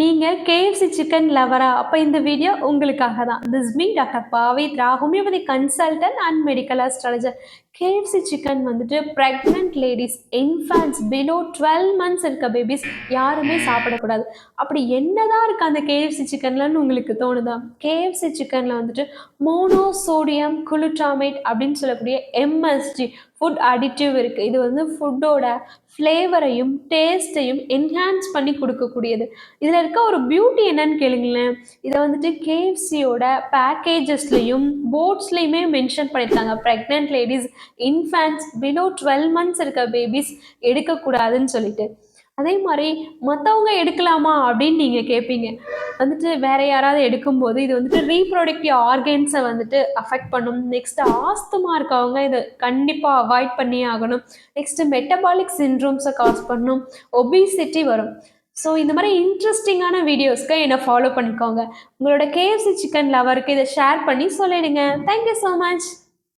நீங்கள் KFC chicken லவரா அப்போ இந்த வீடியோ உங்களுக்காக தான். This me doctor Pavithra homeopathy consultant and medical astrologer KFC chicken வந்துட்டு pregnant ladies infants below twelve months இருக்க பேபிஸ் யாருமே சாப்பிடக்கூடாது. அப்படி என்னதான் இருக்குது அந்த கேஎஃப்சி சிக்கன்லன்னு உங்களுக்கு தோணுதா? கேஎஃப்சி சிக்கனில் வந்துட்டு மோனோ சோடியம் குளுட்டாமேட் அப்படின்னு சொல்லக்கூடிய எம்எஸ்டி ஃபுட் அடிட்டிவ் இருக்குது இது வந்து ஃபுட்டோட ஃப்ளேவரையும் டேஸ்ட்டையும் என்ஹான்ஸ் பண்ணி கொடுக்கக்கூடியது. இதில் இருக்க ஒரு பியூட்டி என்னன்னு கேளுங்களேன். இதை வந்துட்டு கேஎஃப்சியோட பேக்கேஜஸ்லேயும் போட்ஸ்லேயுமே மென்ஷன் பண்ணியிருக்காங்க pregnant ladies infants below twelve months இருக்க பேபிஸ் எடுக்கக்கூடாதுன்னு சொல்லிட்டு. அதே மாதிரி மற்றவங்க எடுக்கலாமா அப்படின்னு நீங்கள் கேட்பீங்க வந்துட்டு வேற யாராவது எடுக்கும்போது இது வந்துட்டு ரீப்ரொடக்டிவ் ஆர்கன்ஸை வந்துட்டு அஃபெக்ட் பண்ணும். நெக்ஸ்ட் ஆஸ்துமா இருக்கவங்க இதை கண்டிப்பாக அவாய்ட் பண்ணி ஆகணும். நெக்ஸ்ட் மெட்டபாலிக் சின்ட்ரோம்ஸை காஸ் பண்ணும். ஒபிசிட்டி வரும். ஸோ இந்த மாதிரி இன்ட்ரெஸ்டிங்கான வீடியோஸ்க்கு என்னை ஃபாலோ பண்ணிக்கோங்க. உங்களோட கேஎஃப்சி சிக்கன் லவருக்கு இதை ஷேர் பண்ணி சொல்லிடுங்க. Thank you so much